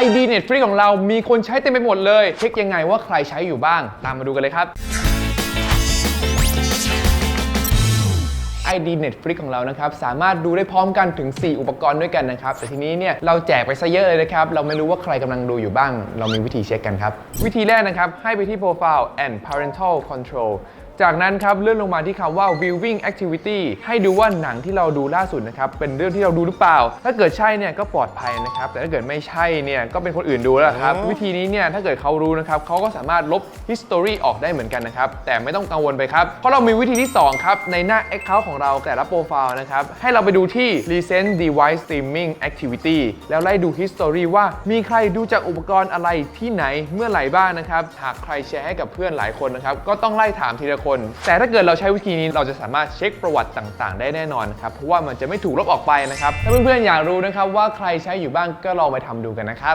ID Netflix ของเรามีคนใช้เต็มไปหมดเลย เช็คยังไงว่าใครใช้อยู่บ้าง ตามมาดูกันเลยครับ ID Netflix ของเรานะครับ สามารถดูได้พร้อมกันถึง 4 อุปกรณ์ด้วยกันนะครับ แต่ทีนี้เนี่ยเราแจกไปซะเยอะเลยนะครับ เราไม่รู้ว่าใครกำลังดูอยู่บ้าง เรามีวิธีเช็คกันครับ วิธีแรกนะครับ ให้ไปที่ Profile and Parental Control จากนั้นครับเลื่อนลงมาที่คำว่า viewing activity ให้ดูว่าหนังที่เราดูล่าสุดนะครับเป็นเรื่องที่เราดูหรือเปล่า ถ้าเกิดใช่เนี่ยก็ปลอดภัยนะครับ แต่ถ้าเกิดไม่ใช่เนี่ยก็เป็นคนอื่นดูแล้วล่ะครับ วิธีนี้เนี่ยถ้าเกิดเขารู้นะครับเขาก็สามารถลบ history ออกได้เหมือนกันนะครับ แต่ไม่ต้องกังวลไปครับ เพราะเรามีวิธีที่ 2 ครับ ในหน้า account ของเราแต่ละโปรไฟล์นะครับ ให้เราไปดูที่ recent device streaming activity แล้วไล่ดู history ว่ามีใครดูจากอุปกรณ์อะไรที่ไหนเมื่อไหร่บ้างนะครับหากใครแชร์ให้กับเพื่อนหลายคนนะครับก็ต้องไล่ถามทีละคนแต่ถ้าเกิดเราใช้วิธีนี้เราจะสามารถเช็คประวัติต่างๆ ได้แน่นอนครับเพราะว่ามันจะไม่ถูกลบออกไปนะครับถ้าเพื่อนๆอยากรู้นะครับว่าใครใช้อยู่บ้างก็ลองไปทำดูกันนะครับ